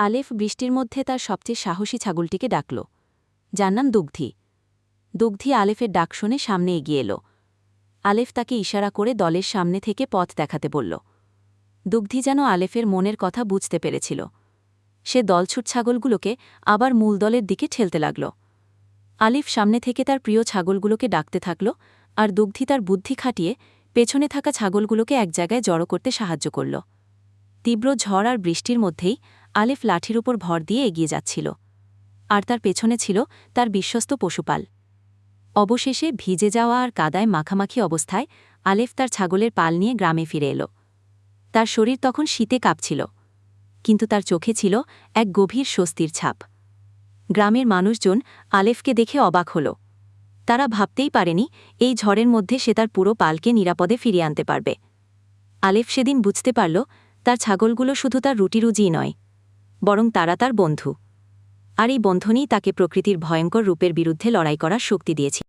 আলেফ বৃষ্টির মধ্যে তার সবচেয়ে সাহসী ছাগলটিকে ডাকল। যার নাম দুগ্ধি। দুগ্ধি আলেফের ডাক শুনে সামনে এগিয়ে এলো। আলেফ তাকে ইশারা করে দলের সামনে থেকে পথ দেখাতে বলল। দুগ্ধি যেন আলেফের মনের কথা বুঝতে পেরেছিল। সে দলছুট ছাগলগুলোকে আবার মূল দলের দিকে ঠেলতে লাগল। আলিফ সামনে থেকে তার প্রিয় ছাগলগুলোকে ডাকতে থাকল আর দুগ্ধি তার বুদ্ধি খাটিয়ে পেছনে থাকা ছাগলগুলোকে এক জায়গায় জড়ো করতে সাহায্য করল। তীব্র ঝড় আর বৃষ্টির মধ্যেই আলিফ লাঠির উপর ভর দিয়ে এগিয়ে যাচ্ছিল। আর তার পেছনে ছিল তার বিশ্বস্ত পশুপাল। অবশেষে ভিজে যাওয়া আর কাদায় মাখামাখি অবস্থায় আলেফ তার ছাগলের পাল নিয়ে গ্রামে ফিরে এলো। তার শরীর তখন শীতে কাঁপছিল, কিন্তু তার চোখে ছিল এক গভীর স্বস্তির ছাপ। গ্রামের মানুষজন আলেফকে দেখে অবাক হল। তারা ভাবতেই পারেনি এই ঝড়ের মধ্যে সে তার পুরো পালকে নিরাপদে ফিরিয়ে আনতে পারবে। আলেফ সেদিন বুঝতে পারল, তার ছাগলগুলো শুধু তার রুটিরুজিই নয় বরং তারা তার বন্ধু। আর এই বন্ধনই তাকে প্রকৃতির ভয়ঙ্কর রূপের বিরুদ্ধে লড়াই করার শক্তি দিয়েছে।